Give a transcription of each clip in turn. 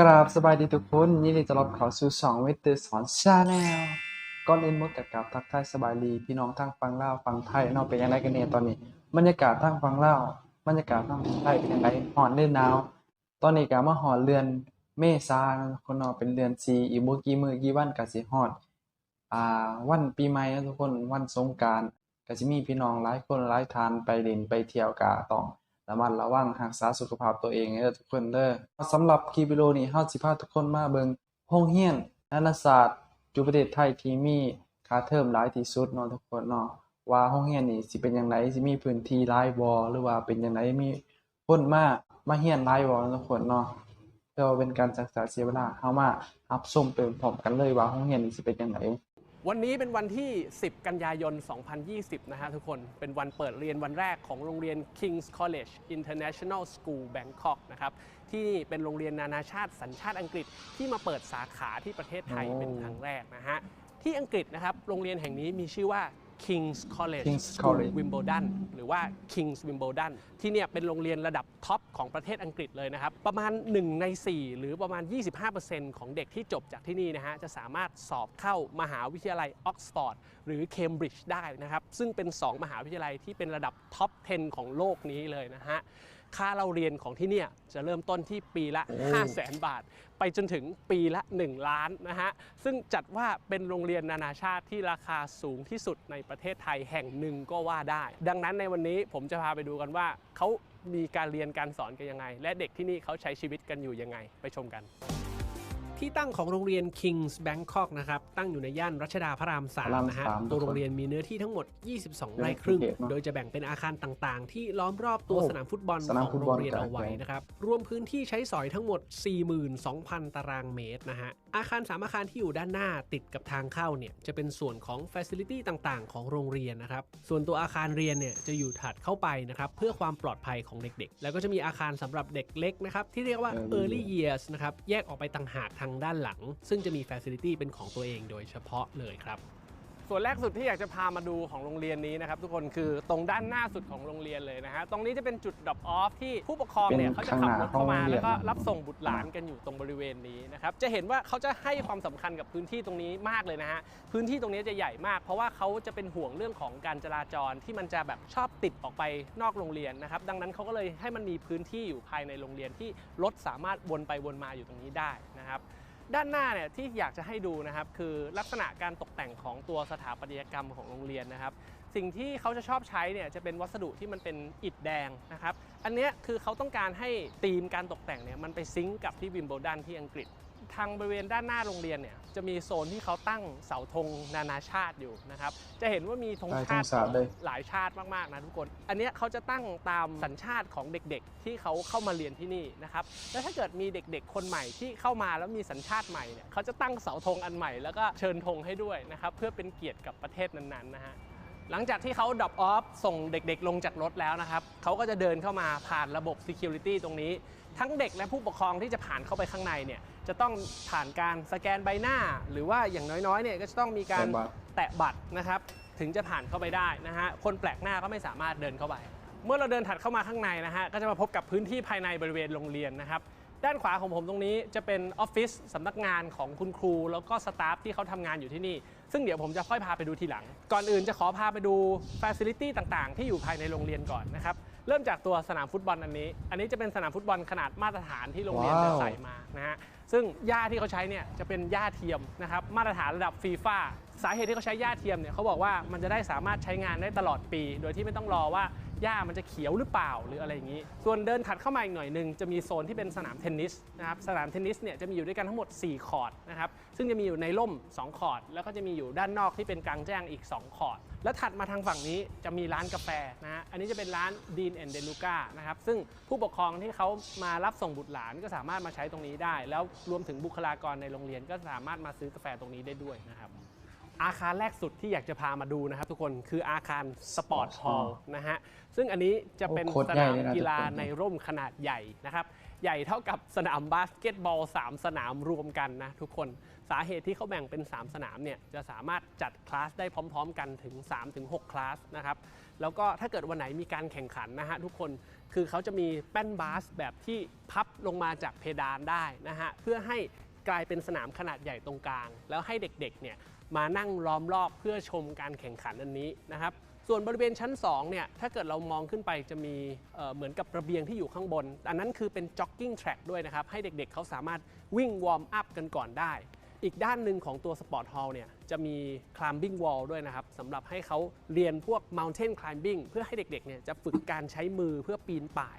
กราบสบายดีทุกคนยินดีต้อนรับเข้าสู่สองเวทเตอร์สอนชาแนลก่อนอื่นหมดกับกราบทักทายสบายดีพี่น้องทางฝั่งลาวฝั่งไทยเนาะเป็นยังไงกันเนี่ยตอนนี้บรรยากาศทางฝั่งลาบรรยากาศทางฝั่งไทยเป็นยังไงฮ้อนหรือหนาวตอนนี้ก็มาฮอดเดือนเมษาคนเนาะเป็นเดือน4อีกบ่กี่มือกี่วันก็สิฮอดอ่าวันปีใหม่นะทุกคนวันสงกรานต์ก็สิมีพี่น้องหลายคนหลายทานไปเล่นไปเที่ยวก็ต้อง ระมัดระวังรักษาสุขภาพตัวเองเด้อทุกคนเด้อสำหรับคลิปวิดีโอนี้เฮาสิพาทุกคนมาเบิ่งโรงเรียนนานาศาสตร์อยู่ประเทศไทยที่มีค่าเทอมหลายที่สุดเนาะทุกคนเนาะว่าโรงเรียนนี้สิเป็นจังไดสิมีพื้นที่หลายบ่หรือว่าเป็นจังไดมีคนมามาเรียนหลายบ่ทุกคนเนาะเพื่อเป็นการศึกษาเสียเวลาเฮามารับชมไปพร้อมกันเลยว่าโรงเรียนนี้สิเป็นจังได วันนี้เป็นวันที่ 10 กันยายน 2020 นะฮะทุกคน เป็นวันเปิดเรียนวันแรกของโรงเรียน King's College International School Bangkok นะครับ ที่นี่เป็นโรงเรียนนานาชาติสัญชาติอังกฤษที่มาเปิดสาขาที่ประเทศไทยโอ้เป็นครั้งแรกนะฮะ ที่อังกฤษนะครับ โรงเรียนแห่งนี้มีชื่อว่า King's College King's School College Wimbledon หรือว่า King's Wimbledon ที่เนี่ยเป็นโรงเรียนระดับท็อปของประเทศอังกฤษเลยนะครับ ประมาณ 1 ใน 4 หรือประมาณ 25%ของเด็กที่จบจากที่นี่นะฮะ จะสามารถสอบเข้ามหาวิทยาลัยออกซฟอร์ดหรือเคมบริดจ์ได้นะครับ ซึ่งเป็น 2 มหาวิทยาลัยที่เป็นระดับท็อป 10 ของโลกนี้เลยนะฮะ ค่าเราเรียนของที่เนี่ยจะเริ่มต้นที่ปีละโอ้5 0 0แสนบาท ไปจนถึงปีละ 1 ล้านนะฮะ ซึ่งจัดว่าเป็นโรงเรียนนานาชาติที่ราคาสูงที่สุดในประเทศไทยแห่งหนึ่งก็ว่าได้ ดังนั้นในวันนี้ผมจะพาไปดูกันว่าเขามีการเรียนการสอนกันยังไง และเด็กที่นี่เขาใช้ชีวิตกันอยู่ยังไง ไปชมกัน ที่ตั้งของโรงเรียน King's Bangkok นะครับ ตั้งอยู่ในย่านรัชดาพระรามพระราม3นะฮะสามตัวโรงเรียนมีเนื้อที่ทั้งหมด 22 ไร่ครึ่งเขตเนอะโดยจะแบ่งเป็นอาคารต่างๆ ที่ล้อมรอบตัวโอ้สนามฟุตบอลสนามขฟุองตโรบอลงเรียนก็เอาไว้ใหญ่นะครับ รวมพื้นที่ใช้สอยทั้งหมด 42,000 ตารางเมตรนะฮะ อาคารสามอาคารที่อยู่ด้านหน้าติดกับทางเข้าเนี่ย จะเป็นส่วนของ Facility ต่างๆ ของโรงเรียนนะครับ ส่วนตัวอาคารเรียนเนี่ยจะอยู่ถัดเข้าไปนะครับเพื่อความปลอดภัยของเด็กๆ แล้วก็จะมีอาคารสำหรับเด็กเล็กนะครับที่เรียกว่า Early Early Years นะครับแยกออกไปต่างหากทางด้านหลัง ซึ่งจะมีฟ a c i l ิตี้เป็นของตัวเองโดยเฉพาะเลยครับ ส่วนแรกสุดที่อยากจะพามาดูของโรงเรียนนี้นะครับทุกคนคือตรงด้านหน้าสุดของโรงเรียนเลยนะฮะตรงนี้จะเป็นจุดดรอปออฟที่ผู้ปกครองเนี่ยเป็นเขาจะขับรถเข้ามาข้างหน้าห้องเรียนแล้วก็รับส่งบุตรหลานกันอยู่ตรงบริเวณนี้นะครับจะเห็นว่าเขาจะให้ความสำคัญกับพื้นที่ตรงนี้มากเลยนะฮะพื้นที่ตรงนี้จะใหญ่มาก เพราะว่าเขาจะเป็นห่วงเรื่องของการจราจรที่มันจะแบบชอบติดออกไปนอกโรงเรียนนะครับดังนั้นเขาก็เลยให้มันมีพื้นที่อยู่ภายในโรงเรียนที่รถสามารถวนไปวนมาอยู่ตรงนี้ได้นะครับ ด้านหน้าเนี่ยที่อยากจะให้ดูนะครับคือลักษณะการตกแต่งของตัวสถาปัตยกรรมของโรงเรียนนะครับ สิ่งที่เขาจะชอบใช้เนี่ยจะเป็นวัสดุที่มันเป็นอิฐแดงนะครับ อันนี้คือเขาต้องการให้ธีมการตกแต่งเนี่ยมันไปซิงก์กับที่วิมเบิลดันที่อังกฤษ ทางบริเวณด้านหน้าโรงเรียนเนี่ยจะมีโซนที่เขาตั้งเสาธงนานาชาติอยู่นะครับ จะเห็นว่ามีธงใช่ชาติธงชาติเลยหลายชาติมากๆนะทุกคน อันเนี้ยเขาจะตั้งตามสัญชาติของเด็กๆ ที่เขาเข้ามาเรียนที่นี่นะครับ แล้วถ้าเกิดมีเด็กๆ คนใหม่ที่เข้ามาแล้วมีสัญชาติใหม่เนี่ยเขาจะตั้งเสาธงอันใหม่แล้วก็เชิญธงให้ด้วยนะครับเพื่อเป็นเกียรติกับประเทศนั้นๆนะฮะหลังจากที่เขาดับออฟส่งเด็กๆ ลงจากรถแล้วนะครับเขาก็จะเดินเข้ามาผ่านระบบ Security ตรงนี้ ทั้งเด็กและผู้ปกครองที่จะผ่านเข้าไปข้างในเนี่ยจะต้องผ่านการสแกนใบหน้า หรือว่าอย่างน้อยๆเนี่ยก็จะต้องมีการแตะบัตรแตะบัตรนะครับ ถึงจะผ่านเข้าไปได้นะฮะคนแปลกหน้าก็ไม่สามารถเดินเข้าไป เมื่อเราเดินถัดเข้ามาข้างในนะฮะก็จะมาพบกับพื้นที่ภายในบริเวณโรงเรียนนะครับด้านขวาของผมตรงนี้จะเป็นออฟฟิศสำนักงานของคุณครู แล้วก็สตาฟที่เขาทำงานอยู่ที่นี่ ซึ่งเดี๋ยวผมจะค่อยพาไปดูทีหลัง ก่อนอื่นจะขอพาไปดูฟ a ซิลิตี้ต่างๆ ที่อยู่ภายในโรงเรียนก่อนนะครับ เริ่มจากตัวสนามฟุตบอลอันนี้ อันนี้จะเป็นสนามฟุตบอลขนาดมาตรฐานที่โรงเรียนจะว้าวใส่มานะฮะ ซึ่งหญ้าที่เขาใช้เนี่ยจะเป็นหญ้าเทียมนะครับมาตรฐานระดับฟีฟ่าสาเหตุที่เขาใช้หญ้าเทียมเนี่ยเขาบอกว่ามันจะได้สามารถใช้งานได้ตลอดปี โดยที่ไม่ต้องรอว่า หญ้ามันจะเขียวหรือเปล่าหรืออะไรอย่างนี้ ส่วนเดินถัดเข้ามาอีกหน่อยหนึ่งจะมีโซนที่เป็นสนามเทนนิสนะครับสนามเทนนิสเนี่ยจะมีอยู่ด้วยกันทั้งหมด 4 คอร์ดนะครับซึ่งจะมีอยู่ในร่ม 2 คอร์ดแล้วก็จะมีอยู่ด้านนอกที่เป็นกลางแจ้งอีก 2 คอร์ดแล้วถัดมาทางฝั่งนี้จะมีร้านกาแฟนะฮะอันนี้จะเป็นร้าน Dean and De Luca นะครับซึ่งผู้ปกครองที่เขามารับส่งบุตรหลานก็สามารถมาใช้ตรงนี้ได้ แล้วรวมถึงบุคลากรในโรงเรียนก็สามารถมาซื้อกาแฟตรงนี้ได้ด้วยนะครับ อาคารแรกสุดที่อยากจะพามาดูนะครับ ทุกคนคืออาคารสปอร์ตฮอลล์นะฮะซึ่งอันนี้จะเป็นโอ้โคตสรใหญ่นามเลยนะกีฬาทุกคน ในร่มขนาดใหญ่นะครับ ใหญ่เท่ากับสนามบาสเกตบอล 3 สนามรวมกันนะทุกคนสาเหตุที่เขาแบ่งเป็น 3 สนามเนี่ยจะสามารถจัดคลาสได้พร้อม ๆ กันถึง 3-6 คลาสนะครับ แล้วก็ถ้าเกิดวันไหนมีการแข่งขันนะฮะทุกคนคือเขาจะมีแป้นบาสแบบที่พับลงมาจากเพดานได้นะฮะเพื่อให้ กลายเป็นสนามขนาดใหญ่ตรงกลาง แล้วให้เด็กๆ เนี่ย มานั่งล้อมรอบเพื่อชมการแข่งขันอันนี้นะครับ ส่วนบริเวณชั้น2เนี่ยถ้าเกิดเรามองขึ้นไปจะมีเเหมือนกับระเบียงที่อยู่ข้างบน อันนั้นคือเป็น jogging track ด้วยนะครับ ให้เด็กๆเขาสามารถวิ่งวอร์มอัพกันก่อนได้ อีกด้านหนึ่งของตัวสปอร์ตฮอลล์เนี่ยจะมี climbing wall ด้วยนะครับสำหรับให้เขาเรียนพวก mountain climbing เพื่อให้เด็กๆเนี่ยจะฝึกการใช้มือเพื่อปีนป่าย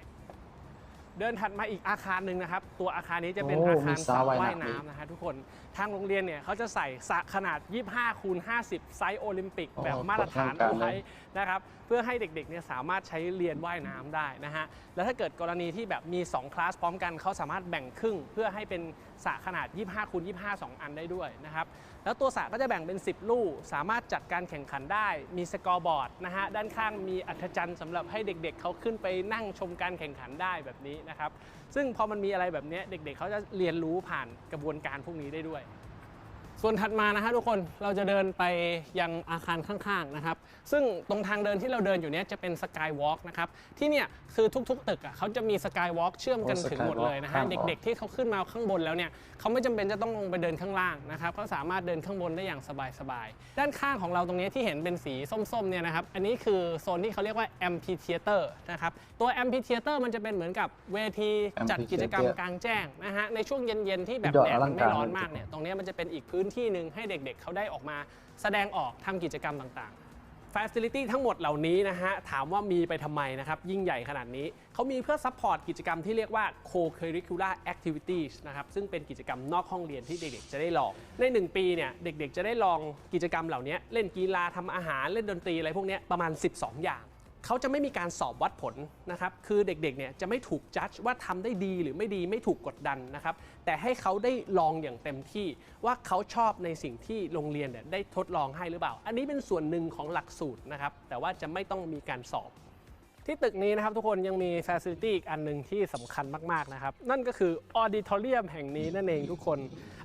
เดินถัดมาอีกอาคารหนึ่งนะครับ ตัวอาคารนี้จะเป็นอาคารสระระว่ายว่ายน้ำน้ำนะฮะทุกคน ทางโรงเรียนเนี่ยเขาจะใส่สระขนาด 25คูณ50 ไซส์โอลิมปิกโอ้แบบมาตรฐานกดร่างกายเอาไว้เลยนะครับเพื่อให้เด็กๆเนี่ยสามารถใช้เรียนว่ายน้ำได้นะฮะแล้วถ้าเกิดกรณีที่แบบมี 2 คลาสพร้อมกันเขาสามารถแบ่งครึ่ง เพื่อให้เป็นสระขนาด 25คูณ25 2 อันได้ด้วยนะครับแล้วตัวสระก็จะแบ่งเป็น 10 ลู่สามารถจัดการแข่งขันได้ มีสกอร์บอร์ดนะฮะด้านข้างมีอัธจันทร์สำหรับให้เด็กๆเขาขึ้นไปนั่งชมการแข่งขันได้แบบนี้นะครับซึ่งพอมันมีอะไรแบบเนี้ยเด็กๆเขาจะเรียนรู้ผ่านกระบวนการพวกนี้ได้ด้วย ส่วนถัดมานะฮะทุกคนเราจะเดินไปยังอาคารข้างๆนะครับ ซึ่งตรงทางเดินที่เราเดินอยู่เนี้ยจะเป็นสกายวอล์กนะครับ ที่เนี่ยคือทุกๆ ตึกอะเขาจะมีสกายวอล์กเชื่อมกันโอ้ถึงหมดเลยนะฮะ Skywalk เด็กๆที่เขาขึ้นมาข้างบนแล้วเนี่ยเขาไม่จำเป็นจะต้องลงไปเดินข้างล่างนะครับเขาสามารถเดินข้างบนได้อย่างสบายๆ ด้านข้างของเราตรงนี้ที่เห็นเป็นสีส้มๆเนี่ยนะครับ อันนี้คือโซนที่เขาเรียกว่า Amphitheater นะครับ ตัว Amphitheater มันจะเป็นเหมือนกับเวทีจัดกิจกรรม Amphitheater กลางแจ้งนะฮะ ในช่วงเย็นๆที่แบบยอดแดอดลัมังนการไม่ร้อนมากเนี่ย ตรงเนี้ยมันจะเป็นอีกพื้นที่หนึ่งให้เด็กๆเขาได้ออกมาแสดงออกทำกิจกรรมต่างๆ Facility ทั้งหมดเหล่านี้นะฮะถามว่ามีไปทำไมนะครับยิ่งใหญ่ขนาดนี้เขามีเพื่อซัพพอร์ตกิจกรรมที่เรียกว่า co-curricular activities นะครับซึ่งเป็นกิจกรรมนอกห้องเรียนที่เด็กๆ จะได้ลอง ใน 1 ปีเนี่ยเด็กๆ จะได้ลองกิจกรรมเหล่านี้เล่นกีฬาทำอาหารเล่นดนตรีอะไรพวกนี้ประมาณ 12 อย่าง เขาจะไม่มีการสอบวัดผลนะครับ คือเด็กๆ เนี่ยจะไม่ถูกจัดว่าทำได้ดีหรือไม่ดีไม่ถูกกดดันนะครับ แต่ให้เขาได้ลองอย่างเต็มที่ว่าเขาชอบในสิ่งที่โรงเรียนเนี่ยได้ทดลองให้หรือเปล่า อันนี้เป็นส่วนหนึ่งของหลักสูตรนะครับ แต่ว่าจะไม่ต้องมีการสอบ ที่ตึกนี้นะครับทุกคนยังมี Facility อีกอันหนึ่งที่สำคัญมากๆนะครับ นั่นก็คือ Auditorium แห่งนี้นั่นเองทุกคน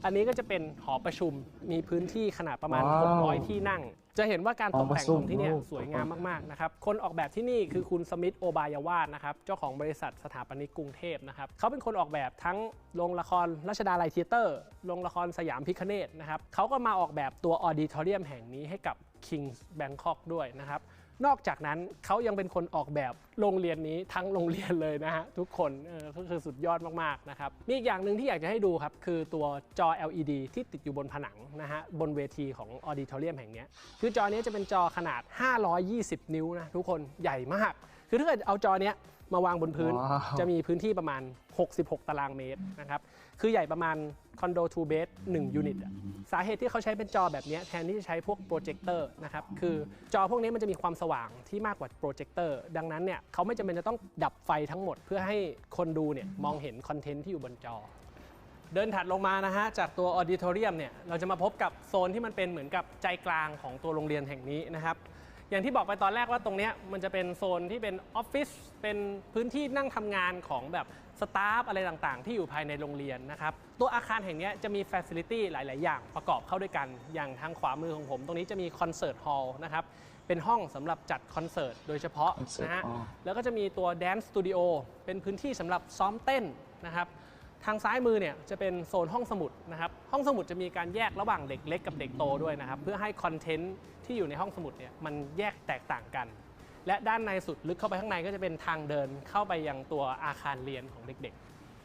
อันนี้ก็จะเป็นหอประชุมมีพื้นที่ขนาดประมาณว้าว600 ที่นั่ง จะเห็นว่าการตกแต่งของที่เนี่ยหอประชุมสวยงามมากๆนะครับ คนออกแบบที่นี่คือคุณสมิธโอบายาวาดนะครับ เจ้าของบริษัทสถาปนิกกรุงเทพนะครับ เขาเป็นคนออกแบบทั้งโรงละครรัชดาลัยเทเตอร์ โรงละครสยามพิคเนตนะครับ เขาก็มาออกแบบตัวออดิทอเรียมแห่งนี้ให้กับ Kings Bangkok ด้วยนะครับ นอกจากนั้นเขายังเป็นคนออกแบบโรงเรียนนี้ทั้งโรงเรียนเลยนะฮะทุกคนเออก็คือสุดยอดมากๆนะครับมีอีกอย่างหนึ่งที่อยากจะให้ดูครับคือตัวจอ LED ที่ติดอยู่บนผนังนะฮะบนเวทีของออดิทอเรียมแห่งเนี้ยคือจอนี้จะเป็นจอขนาด 520 นิ้วนะทุกคนใหญ่มาก คือถ้าเกิดเอาจอเนี้ยมาวางบนพื้น ว้าว จะมีพื้นที่ประมาณ 66 ตารางเมตรนะครับคือใหญ่ประมาณค อนโด2เบส1ยูนิตอะสาเหตุที่เขาใช้เป็นจอแบบนี้แทนที่จะใช้พวกโปรเจคเตอร์นะครับคือจอพวกนี้มันจะมีความสว่างที่มากกว่าโปรเจคเตอร์ดังนั้นเนี่ยเขาไม่จำเป็นจะต้องดับไฟทั้งหมด เพื่อให้คนดูเนี่ยมองเห็นคอนเทนต์ที่อยู่บนจอ เดินถัดลงมานะฮะจากตัวออดิทอเรียมเนี่ยเราจะมาพบกับโซนที่มันเป็นเหมือนกับใจกลางของตัวโรงเรียนแห่งนี้นะครับ อย่างที่บอกไปตอนแรกว่าตรงเนี้ยมันจะเป็นโซนที่เป็นออฟฟิศเป็นพื้นที่นั่งทำงานของแบบสตาฟอะไรต่างๆ ที่อยู่ภายในโรงเรียนนะครับตัวอาคารแห่งเนี้ยจะมีฟ a ซิลิตี้หลาย ๆ อย่างประกอบเข้าด้วยกัน อย่างทางขวามือของผม ตรงนี้จะมีคอนเสิร์ตฮอลล์นะครับเป็นห้องสำหรับจัดคอนเสิร์ตโดยเฉพาะ Concert นะฮะ hall แล้วก็จะมีตัว Dance Studio เป็นพื้นที่สำหรับซ้อมเต้นนะครับ ทางซ้ายมือเนี่ยจะเป็นโซนห้องสมุดนะครับ ห้องสมุดจะมีการแยกระหว่างเด็กเล็กกับเด็กโตด้วยนะครับ เพื่อให้คอนเทนต์ที่อยู่ในห้องสมุดเนี่ยมันแยกแตกต่างกัน และด้านในสุดลึกเข้าไปข้างในก็จะเป็นทางเดินเข้าไปยังตัวอาคารเรียนของเด็ก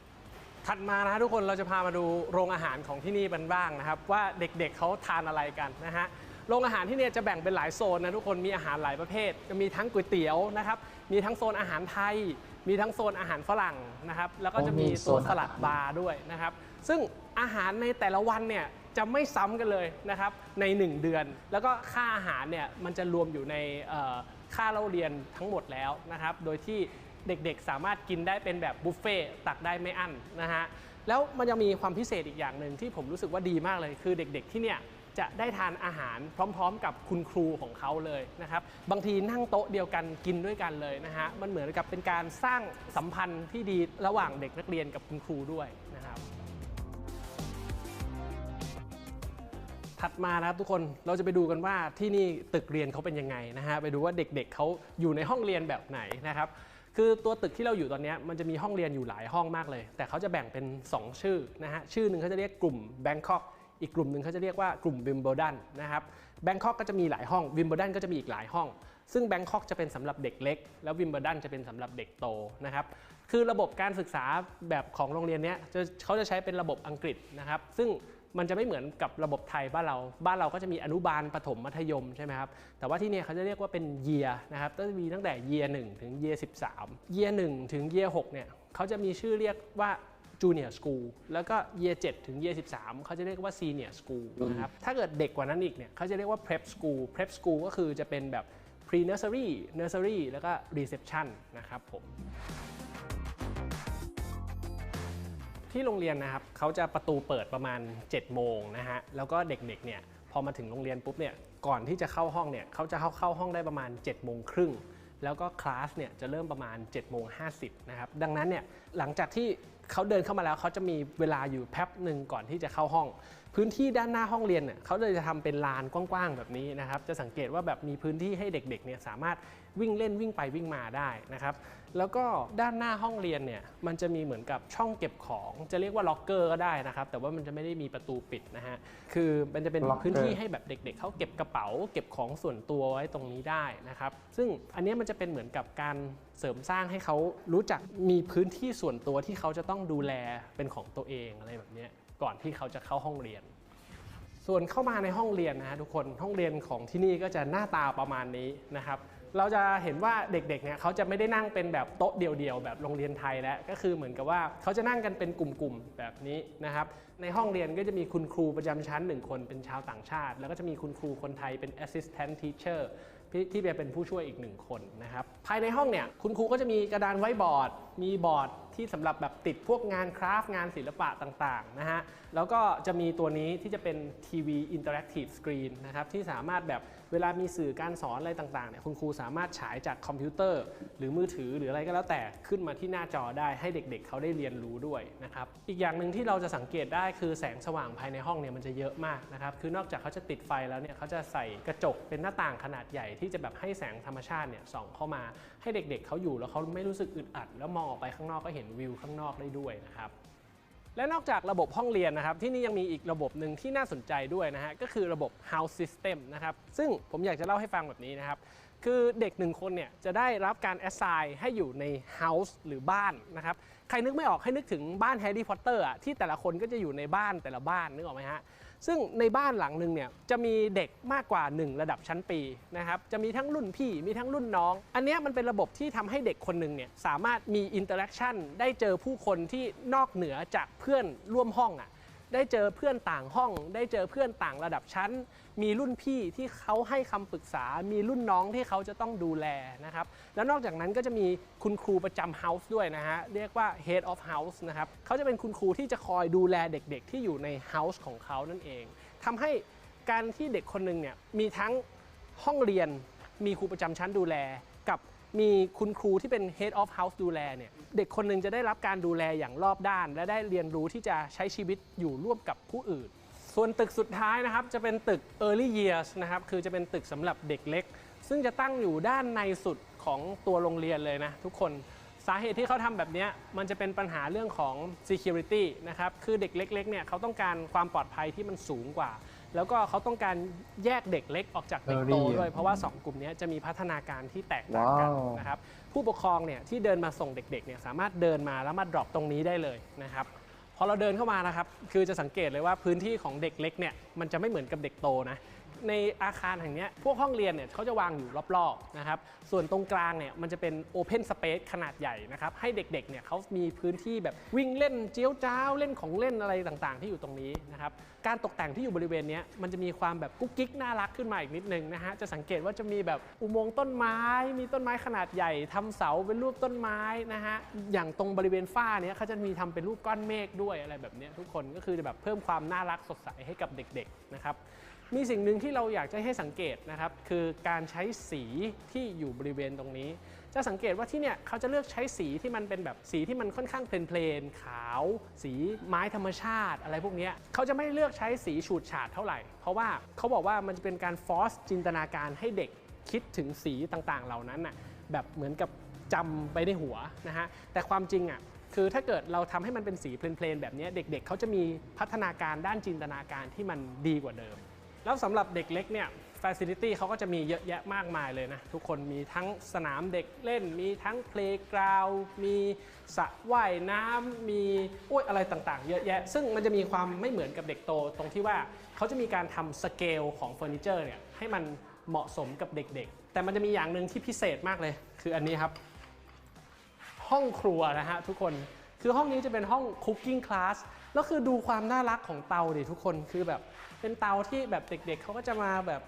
ๆ ถัดมานะฮะทุกคนเราจะพามาดูโรงอาหารของที่นี่กันบ้างนะครับ ว่าเด็กๆเขาทานอะไรกันนะฮะโรงอาหารที่เนี่ยจะแบ่งเป็นหลายโซนนะทุกคนมีอาหารหลายประเภท จะมีทั้งก๋วยเตี๋ยวนะครับ มีทั้งโซนอาหารไทย มีทั้งโซนอาหารฝรั่งนะครับ แล้วก็จะมีโอ้มีโซตัวนสอาหารลัดบาร์ด้วยนะครับ ซึ่งอาหารในแต่ละวันเนี่ยจะไม่ซ้ำกันเลยนะครับใน 1 เดือน แล้วก็ค่าอาหารเนี่ยมันจะรวมอยู่ในเอ่อค่าเล่าเรียนทั้งหมดแล้วนะครับ โดยที่เด็กๆ สามารถกินได้เป็นแบบบุฟเฟ่ต์ตักได้ไม่อั้นนะฮะแล้วมันจะมีความพิเศษอีกอย่างหนึ่งที่ผมรู้สึกว่าดีมากเลยคือเด็ก ๆที่เนี่ย จะได้ทานอาหารพร้อม ๆ กับคุณครูของเขาเลยนะครับ บางทีนั่งโต๊ะเดียวกันกินด้วยกันเลยนะฮะมันเหมือนกับเป็นการสร้างสัมพันธ์ที่ดีระหว่างเด็กนักเรียนกับคุณครูด้วยนะครับถัดมานะครับทุกคนเราจะไปดูกันว่าที่นี่ตึกเรียนเขาเป็นยังไงนะฮะไปดูว่าเด็กๆเขาอยู่ในห้องเรียนแบบไหนนะครับคือตัวตึกที่เราอยู่ตอนนี้มันจะมีห้องเรียนอยู่หลายห้องมากเลย แต่เขาจะแบ่งเป็น 2 ชื่อนะฮะชื่อหนึ่งเขาจะเรียกกลุ่ม Bangkok อีกกลุ่มหนึ่งเขาจะเรียกว่ากลุ่ม Wimbledon นะครับ Bangkok ก็จะมีหลายห้อง Wimbledon ก็จะมีอีกหลายห้อง ซึ่ง Bangkok จะเป็นสำหรับเด็กเล็ก แล้ว Wimbledon จะเป็นสำหรับเด็กโตนะครับคือระบบการศึกษาแบบของโรงเรียนเนี้ยเขาจะใช้เป็นระบบอังกฤษนะครับซึ่งมันจะไม่เหมือนกับระบบไทยบ้านเรา บ้านเราก็จะมีอนุบาลประถมมัธยมใช่ไหมครับ แต่ว่าที่นี่เขาจะเรียกว่าเป็น year นะครับ ก็จะมีตั้งแต่ year 1ถึง year 13 year 1ถึง year 6เนี่ยเขาจะมีชื่อเรียกว่า junior school แล้วก็ year 7ถึง year 13เขาจะเรียกว่า senior school นะครับถ้าเกิดเด็กกว่านั้นอีกเนี่ยเขาจะเรียกว่า prep school prep school ก็คือจะเป็นแบบ pre nursery nursery แล้วก็ reception นะครับผมที่โรงเรียนนะครับเขาจะประตูเปิดประมาณ 7 โมงนะฮะแล้วก็เด็กๆเนี่ยพอมาถึงโรงเรียนปุ๊บเนี่ยก่อนที่จะเข้าห้องเนี่ยเขาจะเข้าเข้าห้องได้ประมาณ 7 โมงครึ่งแล้วก็คลาสเนี่ยจะเริ่มประมาณ7โมง50นะครับดังนั้นเนี่ยหลังจากที่ เขาเดินเข้ามาแล้วเขาจะมีเวลาอยู่แป๊บหนึ่งก่อนที่จะเข้าห้อง พื้นที่ด้านหน้าห้องเรียนเนี่ยเขาเลยจะทำเป็นลานกว้างๆแบบนี้นะครับจะสังเกตว่าแบบมีพื้นที่ให้เด็กๆเนี่ยสามารถวิ่งเล่นวิ่งไปวิ่งมาได้นะครับแล้วก็ด้านหน้าห้องเรียนเนี่ยมันจะมีเหมือนกับช่องเก็บของจะเรียกว่าล็อกเกอร์ก็ได้นะครับแต่ว่ามันจะไม่ได้มีประตูปิดนะฮะคือมันจะเป็น Locker พื้นที่ให้แบบเด็ก ๆเขาเก็บกระเป๋า เก็บของส่วนตัวไว้ตรงนี้ได้นะครับซึ่งอันนี้มันจะเป็นเหมือนกับการเสริมสร้างให้เขารู้จักมีพื้นที่ส่วนตัวที่เขาจะต้องดูแลเป็นของตัวเองอะไรแบบนี้ ก่อนที่เขาจะเข้าห้องเรียน ส่วนเข้ามาในห้องเรียนนะฮะทุกคนห้องเรียนของที่นี่ก็จะหน้าตาประมาณนี้นะครับ เราจะเห็นว่าเด็กๆเนี่ยเขาจะไม่ได้นั่งเป็นแบบโต๊ะเดียวๆ แบบโรงเรียนไทยแล้ว ก็คือเหมือนกับว่าเขาจะนั่งกันเป็นกลุ่มๆ แบบนี้นะครับ ในห้องเรียนก็จะมีคุณครูประจำชั้นหนึ่งคนเป็นชาวต่างชาติ แล้วก็จะมีคุณครูคนไทยเป็น assistant teacher ที่เป็นผู้ช่วยอีกหนึ่งคนนะครับ ภายในห้องเนี่ยคุณครูก็จะมีกระดานไว้บอร์ด มีบอร์ดที่สำหรับแบบติดพวกงานคราฟต์งานศิลปะต่างๆนะฮะ แล้วก็จะมีตัวนี้ที่จะเป็นทีวีอินเตอร์แอคทีฟสกรีนนะครับที่สามารถแบบ เวลามีสื่อการสอนอะไรต่างๆเนี่ยคุณครูสามารถฉายจากคอมพิวเตอร์ หรือมือถือหรืออะไรก็แล้วแต่ขึ้นมาที่หน้าจอได้ให้เด็กๆเขาได้เรียนรู้ด้วยนะครับอีกอย่างหนึ่งที่เราจะสังเกตได้คือแสงสว่างภายในห้องเนี่ยมันจะเยอะมากนะครับคือนอกจากเขาจะติดไฟแล้วเนี่ยเขาจะใส่กระจกเป็นหน้าต่างขนาดใหญ่ที่จะแบบให้แสงธรรมชาติเนี่ยส่องเข้ามาให้เด็กๆเขาอยู่แล้วเขาไม่รู้สึกอึดอัด แล้วมองออกไปข้างนอกก็เห็นวิวข้างนอกได้ด้วยนะครับ และนอกจากระบบห้องเรียนนะครับ ที่นี่ยังมีอีกระบบหนึ่งที่น่าสนใจด้วยนะฮะ ก็คือระบบ house system นะครับ ซึ่งผมอยากจะเล่าให้ฟังแบบนี้นะครับ คือเด็กหนึ่งคนเนี่ยจะได้รับการ assign ให้อยู่ใน house หรือบ้านนะครับ ใครนึกไม่ออกให้นึกถึงบ้านแฮร์รี่พอตเตอร์อะที่แต่ละคนก็จะอยู่ในบ้านแต่ละบ้านนึกออกไหมฮะ ซึ่งในบ้านหลังหนึ่งเนี่ยจะมีเด็กมากกว่า 1 ระดับชั้นปีนะครับจะมีทั้งรุ่นพี่มีทั้งรุ่นน้อง อันเนี้ยมันเป็นระบบที่ทำให้เด็กคนหนึ่งเนี่ยสามารถมีอินเตอร์แอคชั่นได้เจอผู้คนที่นอกเหนือจากเพื่อนร่วมห้องอะได้เจอเพื่อนต่างห้อง ได้เจอเพื่อนต่างระดับชั้น มีรุ่นพี่ที่เขาให้คำปรึกษา มีรุ่นน้องที่เขาจะต้องดูแลนะครับ แล้วนอกจากนั้นก็จะมีคุณครูประจำ house ด้วยนะฮะ เรียกว่า head of house นะครับเขาจะเป็นคุณครูที่จะคอยดูแลเด็กๆ ที่อยู่ใน house ของเขานั่นเองทำให้การที่เด็กคนหนึ่งเนี่ยมีทั้งห้องเรียน มีครูประจำชั้นดูแลกับมีคุณครูที่เป็น head of house ดูแลเนี่ยเด็กคนหนึ่งจะได้รับการดูแลอย่างรอบด้าน และได้เรียนรู้ที่จะใช้ชีวิตอยู่ร่วมกับผู้อื่น ส่วนตึกสุดท้ายนะครับจะเป็นตึก early years นะครับคือจะเป็นตึกสำหรับเด็กเล็ก ซึ่งจะตั้งอยู่ด้านในสุดของตัวโรงเรียนเลยนะทุกคนสาเหตุที่เขาทำแบบเนี้ยมันจะเป็นปัญหาเรื่องของ security นะครับคือเด็กเล็กๆเนี่ยเขาต้องการความปลอดภัยที่มันสูงกว่า แล้วก็เขาต้องการแยกเด็กเล็กออกจากเด็กโต Early ด้วย เพราะว่า 2 กลุ่มเนี้ยจะมีพัฒนาการที่แตกต่างกันว้าวนะครับผู้ปกครองเนี่ยที่เดินมาส่งเด็กๆเนี่ยสามารถเดินมาแล้วมาดรอปตรงนี้ได้เลยนะครับ พอเราเดินเข้ามานะครับคือจะสังเกตเลยว่าพื้นที่ของเด็กเล็กเนี่ยมันจะไม่เหมือนกับเด็กโตนะ ในอาคารแห่งนี้พวกห้องเรียนเนี่ยเขาจะวางอยู่รอบๆนะครับ ส่วนตรงกลางเนี่ยมันจะเป็น Open Space ขนาดใหญ่นะครับ ให้เด็กๆเนี่ยเขามีพื้นที่แบบวิ่งเล่นเจียวจ้าวเล่นของเล่นอะไรต่างๆ ที่อยู่ตรงนี้นะครับ การตกแต่งที่อยู่บริเวณนี้มันจะมีความแบบกุ๊กกิ๊กน่ารักขึ้นมาอีกนิดนึงนะฮะ จะสังเกตว่าจะมีแบบอุโมงค์ต้นไม้ มีต้นไม้ขนาดใหญ่ทำเสาเป็นรูปต้นไม้นะฮะ อย่างตรงบริเวณฝ้าเนี้ยเขาจะมีทำเป็นรูปก้อนเมฆด้วยอะไรแบบนี้ทุกคนก็คือจะแบบเพิ่มความน่ารักสดใสให้กับเด็กๆนะครับ มีสิ่งหนึ่งที่เราอยากจะให้สังเกตนะครับ คือการใช้สีที่อยู่บริเวณตรงนี้ จะสังเกตว่าที่เนี่ยเขาจะเลือกใช้สีที่มันเป็นแบบสีที่มันค่อนข้างเพลนๆขาว สีไม้ธรรมชาติอะไรพวกนี้เขาจะไม่เลือกใช้สีฉูดฉาดเท่าไหร่ เพราะว่าเขาบอกว่ามันจะเป็นการฟอสจินตนาการให้เด็กคิดถึงสีต่างๆ เหล่านั้นน่ะแบบเหมือนกับจำไปในหัวนะฮะแต่ความจริงอะคือถ้าเกิดเราทำให้มันเป็นสีเพลนๆแบบนี้เด็กๆเขาจะมีพัฒนาการด้านจินตนาการที่มันดีกว่าเดิม แล้วสำหรับเด็กเล็กเนี่ยฟ a ซิลิตี้เขาก็จะมีเยอะแยะมากมายเลยนะ ทุกคนมีทั้งสนามเด็กเล่น มีทั้งเพล y g กราวมีสระว่ายน้ำมีโอ้ยอะไรต่างๆ เยอะแยะ ซึ่งมันจะมีความไม่เหมือนกับเด็กโต ตรงที่ว่าเขาจะมีการทำสเกลของเฟอร์นิเจอร์เนี่ยให้มันเหมาะสมกับเด็กๆ แต่มันจะมีอย่างหนึ่งที่พิเศษมากเลย คืออันนี้ครับ ห้องครัวนะฮะทุกคนคือห้องนี้จะเป็นห้องคุกกิ้งคลาสแล้วคือดูความน่ารักของเตาดิทุกคนคือแบบ เป็นเตาที่แบบเด็กๆเขาก็จะมาแบบ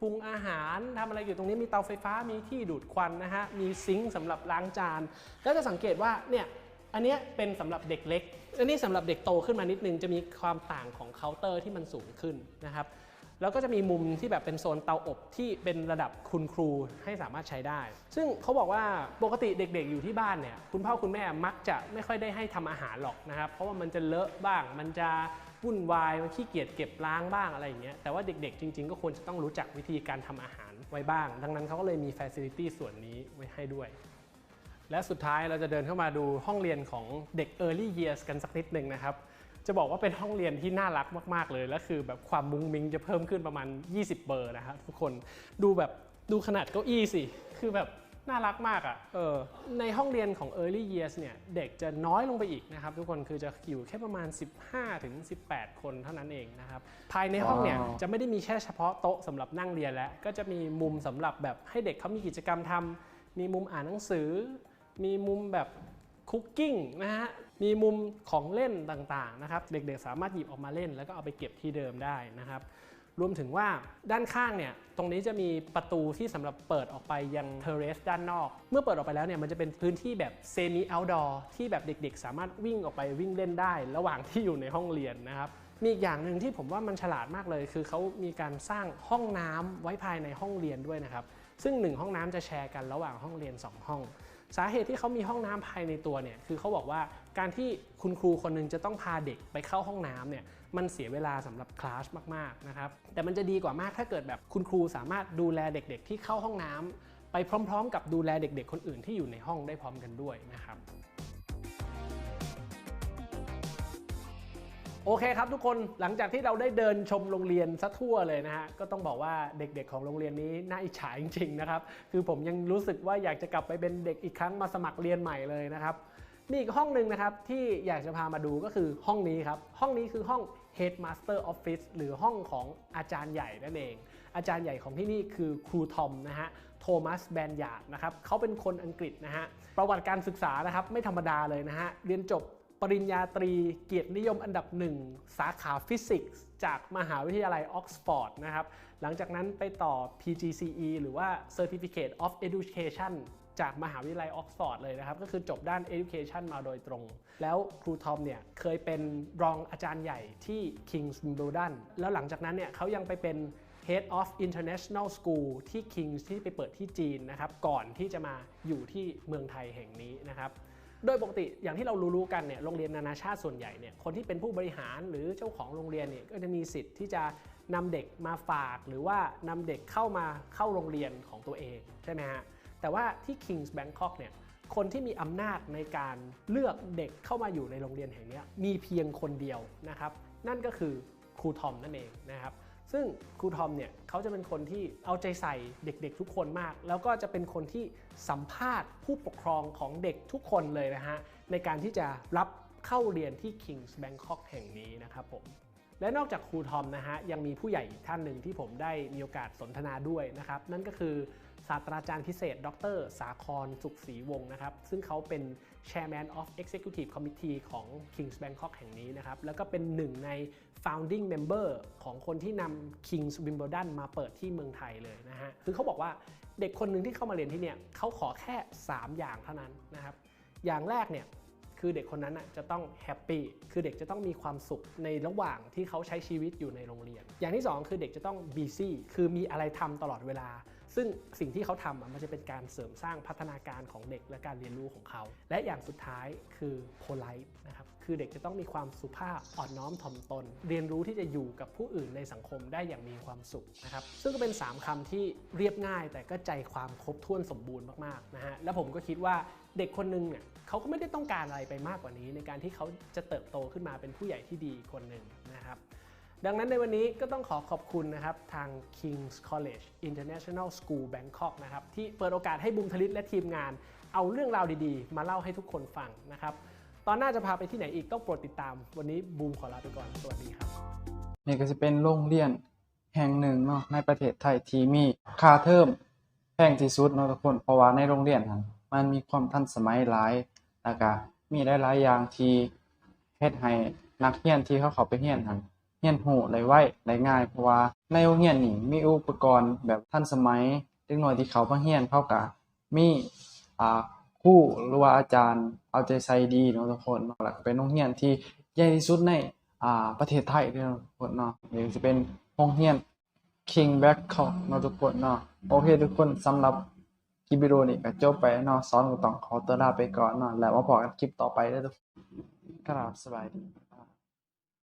ปรุงอาหารทำอะไรอยู่ตรงนี้มีเตาไฟฟ้ามีที่ดูดควันนะฮะมีซิงค์สำหรับล้างจาน แล้วจะสังเกตว่าเนี่ยอันนี้เป็นสำหรับเด็กเล็ก อันนี้สำหรับเด็กโตขึ้นมานิดนึงจะมีความต่างของเคาน์เตอร์ที่มันสูงขึ้นนะครับแล้วก็จะมีมุมที่แบบเป็นโซนเตาอบที่เป็นระดับคุณครูให้สามารถใช้ได้ ซึ่งเขาบอกว่าปกติเด็กๆอยู่ที่บ้านเนี่ยคุณพ่อคุณแม่มักจะไม่ค่อยได้ให้ทำอาหารหรอกนะครับ เพราะว่ามันจะเลอะบ้างมันจะ วุ่นวายมันขี้เกียจเก็บล้างบ้างอะไรอย่างเงี้ยแต่ว่าเด็กๆ จริง ๆ ก็ควรจะต้องรู้จักวิธีการทำอาหารไว้บ้าง ดังนั้นเขาก็เลยมีฟ a ซิลิตี้ส่วนนี้ไว้ให้ด้วย และสุดท้ายเราจะเดินเข้ามาดูห้องเรียนของเด็ก Early Years กันสักนิดหนึ่งนะครับจะบอกว่าเป็นห้องเรียนที่น่ารักมาก ๆ เลย และคือแบบความมุ้งมิ้งจะเพิ่มขึ้นประมาณ 20 เบอร์นะครับทุกคนดูแบบดูขนาดเก้าอี้สิ คือแบบ น่ารักมากอะ่ะเออในห้องเรียนของ Early Years เนี่ย เด็กจะน้อยลงไปอีกนะครับ ทุกคนคือจะอยู่แค่ประมาณ 15ถึง18 คนเท่านั้นเองนะครับ ภายในห้องเนี่ยว้าวจะไม่ได้มีแค่เฉพาะโต๊ะสำหรับนั่งเรียนแล้ว ก็จะมีมุมสำหรับแบบให้เด็กเขามีกิจกรรมทำมีมุมอ่านหนังสือ มีมุมแบบคุกกิ้งนะฮะ มีมุมของเล่นต่างๆนะครับ เด็กๆสามารถหยิบออกมาเล่น แล้วก็เอาไปเก็บที่เดิมได้นะครับ รวมถึงว่าด้านข้างเนี่ยตรงนี้จะมีประตูที่สำหรับเปิดออกไปยังเทเรสด้านนอก เมื่อเปิดออกไปแล้วเนี่ยมันจะเป็นพื้นที่แบบเซมิเอาท์ดอร์ที่แบบเด็กๆ สามารถวิ่งออกไปวิ่งเล่นได้ ระหว่างที่อยู่ในห้องเรียนนะครับมีอีกอย่างหนึ่งที่ผมว่ามันฉลาดมากเลย คือเขามีการสร้างห้องน้ำไว้ภายในห้องเรียนด้วยนะครับซึ่งหนึ่งห้องน้ำจะแชร์กันระหว่างห้องเรียน 2 ห้อง สาเหตุที่เขามีห้องน้ำภายในตัวเนี่ยคือเขาบอกว่าการที่คุณครูคนหนึงจะต้องพาเด็กไปเข้าห้องน้ำเนี่ย มันเสียเวลาสำหรับคลาสมากๆนะครับแต่มันจะดีกว่ามากถ้าเกิดแบบคุณครูสามารถดูแลเด็กๆ ที่เข้าห้องน้ำไปพร้อม ๆ กับดูแลเด็ก ๆ คนอื่นที่อยู่ในห้องได้พร้อมกันด้วยนะครับโอเคครับทุกคนหลังจากที่เราได้เดินชมโรงเรียนซะทั่วเลยนะฮะก็ต้องบอกว่าเด็กๆของโรงเรียนนี้น่าอิจฉาจริงๆนะครับคือผมยังรู้สึกว่าอยากจะกลับไปเป็นเด็กอีกครั้งมาสมัครเรียนใหม่เลยนะครับ มีอีกห้องหนึ่งนะครับที่อยากจะพามาดูก็คือห้องนี้ครับ ห้องนี้คือห้อง Headmaster Office หรือห้องของอาจารย์ใหญ่นั่นเอง อาจารย์ใหญ่ของที่นี่คือครูทอมนะฮะโทมัสแบนยาร์ดนะครับเขาเป็นคนอังกฤษนะฮะประวัติการศึกษานะครับไม่ธรรมดาเลยนะฮะเรียนจบปริญญาตรีเกียรตินิยมอันดับหนึ่งสาขาฟิสิกส์จากมหาวิทยาลัยออกซฟอร์ดนะครับ หลังจากนั้นไปต่อ PGCE หรือว่า Certificate of Education จากมหาวิทยาลัยออกซฟอร์ดเลยนะครับ ก็คือจบด้าน Education มาโดยตรง แล้วครูทอมเนี่ยเคยเป็นรองอาจารย์ใหญ่ที่ King's Wimbledon แล้วหลังจากนั้นเนี่ยเขายังไปเป็น Head of International School ที่ King's ที่ไปเปิดที่จีนนะครับ ก่อนที่จะมาอยู่ที่เมืองไทยแห่งนี้นะครับโดยปกติอย่างที่เรารู้ๆกันเนี่ยโรงเรียนนานาชาติส่วนใหญ่เนี่ยคนที่เป็นผู้บริหารหรือเจ้าของโรงเรียนเนี่ยก็จะมีสิทธิ์ที่จะนำเด็กมาฝาก หรือว่านำเด็กเข้ามาเข้าโรงเรียนของตัวเองใช่ไหมฮะ แต่ว่าที่ Kings Bangkok เนี่ยคนที่มีอำนาจในการเลือกเด็กเข้ามาอยู่ในโรงเรียนแห่งนี้มีเพียงคนเดียวนะครับ นั่นก็คือครูทอมนั่นเองนะครับ ซึ่งครูทอมเนี่ยเขาจะเป็นคนที่เอาใจใส่เด็กๆทุกคนมาก แล้วก็จะเป็นคนที่สัมภาษณ์ผู้ปกครองของเด็กทุกคนเลยนะฮะในการที่จะรับเข้าเรียนที่ Kings Bangkok แห่งนี้นะครับผมและนอกจากครูทอมนะฮะยังมีผู้ใหญ่ท่านหนึ่งที่ผมได้มีโอกาสสนทนาด้วยนะครับ นั่นก็คือ ศาสตราจารย์พิเศษ ดร สาครสุขศรีวงศ์นะครับ ซึ่งเขาเป็น Chairman of Executive Committee ของ Kings Bangkok แห่งนี้นะครับ แล้วก็เป็นหนึ่งใน founding member ของคนที่นำ Kings Wimbledon มาเปิดที่เมืองไทยเลยนะฮะคือเขาบอกว่าเด็กคนหนึ่งที่เข้ามาเรียนที่เนี่ยเขาขอแค่ 3 อย่างเท่านั้นนะครับ อย่างแรกเนี่ยคือเด็กคนนั้นน่ะจะต้องแฮปปี้ คือเด็กจะต้องมีความสุขในระหว่างที่เขาใช้ชีวิตอยู่ในโรงเรียน อย่างที่ 2 คือเด็กจะต้องบีซี่ คือมีอะไรทำตลอดเวลา ซึ่งสิ่งที่เขาทำมันจะเป็นการเสริมสร้างพัฒนาการของเด็กและการเรียนรู้ของเขา และอย่างสุดท้ายคือ polite นะครับ คือเด็กจะต้องมีความสุภาพอ่อนน้อมถ่อมตน เรียนรู้ที่จะอยู่กับผู้อื่นในสังคมได้อย่างมีความสุขนะครับ ซึ่งก็เป็น 3คำที่เรียบง่าย แต่ก็ใจความครบถ้วนสมบูรณ์มากๆนะฮะ และผมก็คิดว่าเด็กคนหนึงเนี่ยเขาก็ไม่ได้ต้องการอะไรไปมากกว่านี้ ในการที่เขาจะเติบโตขึ้นมาเป็นผู้ใหญ่ที่ดีคนหนึ่งนะครับ ดังนั้นในวันนี้ก็ต้องขอขอบคุณนะครับ ทาง King's College International School Bangkok นะครับ ที่เปิดโอกาสให้บุมทลิตและทีมงาน เอาเรื่องราวดีๆ มาเล่าให้ทุกคนฟังนะครับ ตอนหน้าจะพาไปที่ไหนอีกต้องโปรดติดตาม วันนี้บูมขอลาไปก่อน สวัสดีครับนี่ก็จะเป็นโรงเรียนแห่งหนึ่งเนาะในประเทศไทยที่มีค่าเทอมแพงที่สุดเนาะทุกคนเพราะว่าในโรงเรียนนั้นมันมีความทันสมัยหลายแล้วก็มีหลายๆอย่างที่เฮ็ดให้นักเรียนที่เขาเข้าไปเรียนนั้น เรียนรู้ได้ไวได้ง่ายเพราะว่าในโรงเรียนนี่มีอุปกรณ์แบบทันสมัยเด็กน้อยที่เขามาเรียนเขาก็มีอ่าครูหรือว่าอาจารย์เอาใจใส่ดีเนาะทุกคนเนาะแล้วก็เป็นโรงเรียนที่ใหญ่ที่สุดในอ่าประเทศไทยเนาะทุกคนเนาะเดี๋ยจะเป็นโรงเรียน King Bangkok เนาะทุกคนเนาะโอเคทุกคนสำหรับคลิปวิดีโอนี้ก็จบไปเนาะสอนก็ต้องขอตัวลาไปก่อนเนาะแล้วมาพบกันคลิปต่อไปเด้อทุกคนกราบสบายดี